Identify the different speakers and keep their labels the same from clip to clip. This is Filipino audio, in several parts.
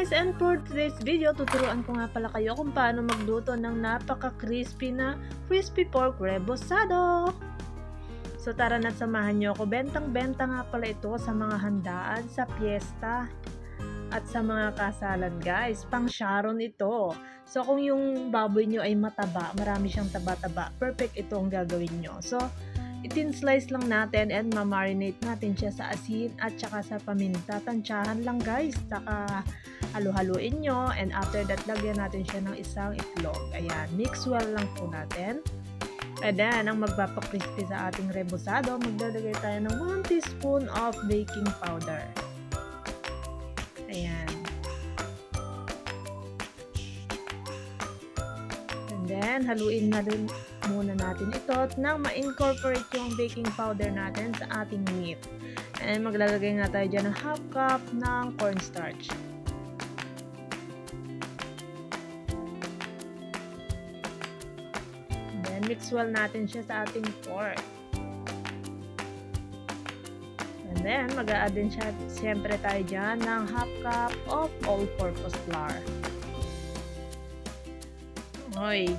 Speaker 1: guys, and for today's video, tuturuan ko nga pala kayo kung paano magluto ng napaka-crispy na crispy pork rebosado. So tara na't samahan nyo ako. Bentang-benta nga pala ito sa mga handaan, sa piyesta, at sa mga kasalan guys. Pang Sharon ito. So kung yung baboy nyo ay mataba, marami siyang taba-taba, perfect ito ang gagawin nyo. So itin slice lang natin and ma-marinate natin siya sa asin at saka sa paminta. Tansyahan lang guys. Saka halu-haluin nyo and after that lagyan natin siya ng isang itlog. Ayan, mix well lang po natin. And then, ang magpapakrispy sa ating rebusado, maglalagay tayo ng 1 teaspoon of baking powder. Ayan. And then, haluin na rin muna natin ito nang ma-incorporate yung baking powder natin sa ating meat. And maglalagay nga tayo dyan ng half cup ng cornstarch. Then, mix well natin siya sa ating pork. And then, mag-a-add din siya, siyempre tayo dyan, ng half cup of all-purpose flour. Hoy,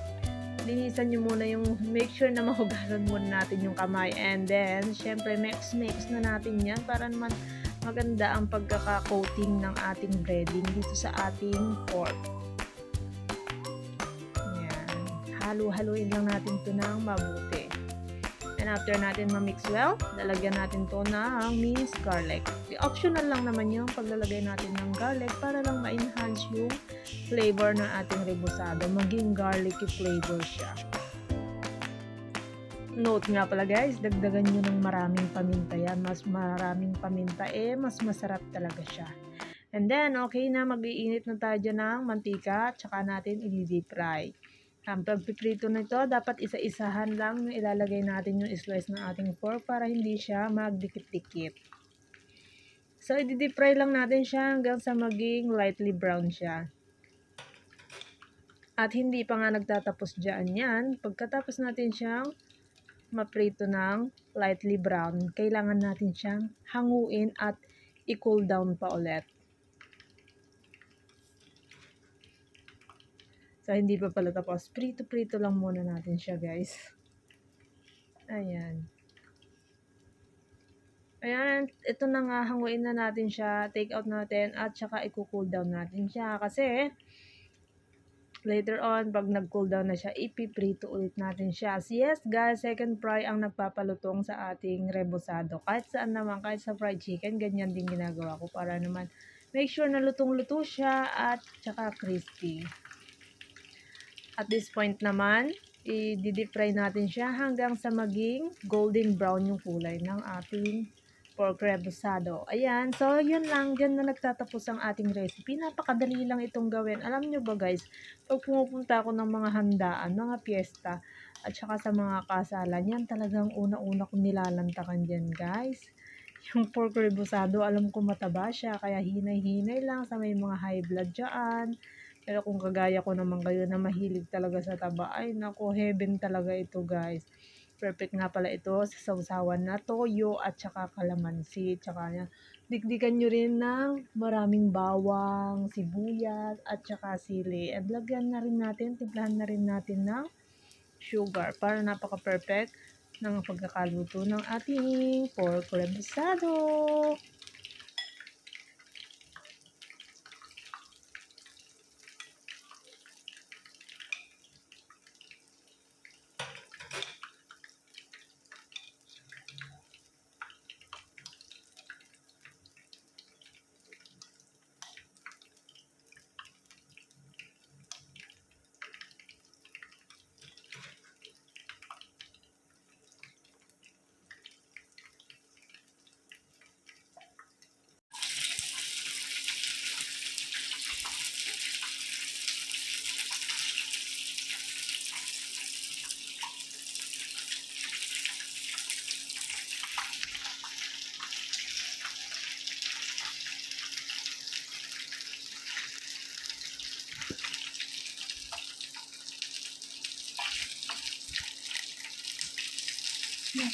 Speaker 1: linisan nyo muna yung, make sure na mahugasan muna natin yung kamay. And then, syempre, mix-mix na natin yan para naman maganda ang pagkaka-coating ng ating breading dito sa ating pork. Yan. Halu-haluin lang natin ito ng mabuti. And after natin ma-mix well, lalagyan natin to ng minced garlic. Optional lang naman yung paglalagay natin ng garlic para lang ma-enhance yung flavor ng ating rebusado. Maging garlicky flavor siya. Note nga pala guys, dagdagan nyo ng maraming paminta yan. Mas maraming paminta eh, mas masarap talaga siya. And then, okay na, mag-iinit na tayo ng mantika, tsaka natin i-deep fry. Ang pagpiprito nito, dapat isa-isahan lang yung ilalagay natin yung slice ng ating pork para hindi siya magdikit-dikit. So, i-deep fry lang natin siya hanggang sa maging lightly brown siya. At hindi pa nga nagtatapos dyan yan. Pagkatapos natin siyang maprito ng lightly brown, kailangan natin siyang hanguin at i-cool down pa ulit. So, hindi pa pala tapos. Prito-prito lang muna natin siya, guys. Ayan. Ayan, ito na nga, hanguin na natin siya, take out natin, at saka i-cool down natin siya. Kasi, later on, pag nag-cool down na siya, ipiprito ulit natin siya. So, yes, guys, second fry ang nagpapalutong sa ating rebosado. Kahit saan naman, kahit sa fried chicken, ganyan din ginagawa ko para naman make sure na lutong-luto siya at saka crispy. At this point naman, i-deep fry natin siya hanggang sa maging golden brown yung kulay ng ating pork rebusado. Ayan, so yun lang, dyan na nagtatapos ang ating recipe. Napakadali lang itong gawin. Alam nyo ba guys, pag pumupunta ako ng mga handaan, mga piyesta, at saka sa mga kasalan, yan talagang una-una kong nilalantakan dyan guys. Yung pork rebusado, alam ko mataba siya, kaya hinay-hinay lang sa may mga high blood dyan. Pero kung kagaya ko naman kayo na mahilig talaga sa taba, ay nako, heaven talaga ito guys. Perfect nga pala ito sa sausawan na toyo at saka kalamansi. Tsaka yan. Dikdikan nyo rin ng maraming bawang, sibuyas at saka sili. At lagyan na rin natin, timplahan na rin natin ng sugar para napaka-perfect ng pagkakaluto ng ating pork rebusado. เนี่ย